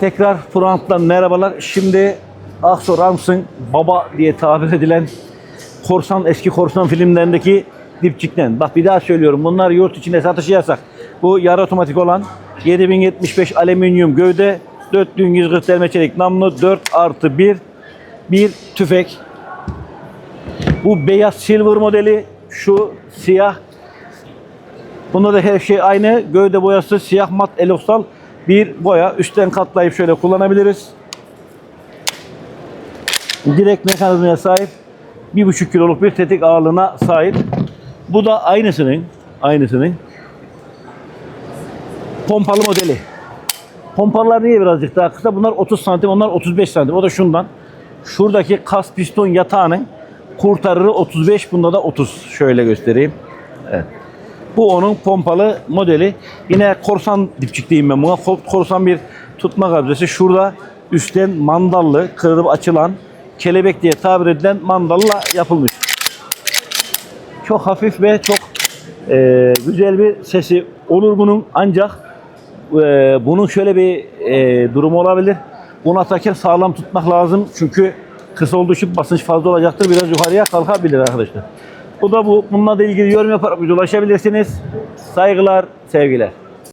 Tekrar Frank'tan merhabalar. Şimdi Akso Rams'ın baba diye tabir edilen korsan eski korsan filmlerindeki dipçikten. Bak bir daha söylüyorum. Bunlar yurt içinde satışı yasak. Bu yarı otomatik olan 7075 alüminyum gövde 4140 derme çelik namlu 4 artı 1 bir tüfek. Bu beyaz silver modeli. Şu siyah Bunda da her şey aynı. Gövde boyası siyah mat eloksal bir boya. Üstten katlayıp şöyle kullanabiliriz. Direkt mekanizmaya sahip. 1,5 kiloluk bir tetik ağırlığına sahip. Bu da aynısının aynısının pompalı modeli. Pompalar niye birazcık daha kısa? Bunlar 30 santim, onlar 35 santim. O da şundan. Şuradaki kas piston yatağının kurtarırı 35, bunda da 30. Şöyle göstereyim. Evet. Bu onun pompalı modeli. Yine korsan dipçik diyeyim ben buna. Ko- Korsan bir tutma kabzesi. Şurada üstten mandallı, kırılıp açılan, kelebek diye tabir edilen mandalla yapılmış. Çok hafif ve çok e, güzel bir sesi olur bunun ancak e, bunun şöyle bir e, durumu olabilir. Bunu atarken sağlam tutmak lazım çünkü kısa olduğu için basınç fazla olacaktır. Biraz yukarıya kalkabilir arkadaşlar. Bu da bu. Bununla da ilgili yorum yaparak ulaşabilirsiniz. Saygılar, sevgiler.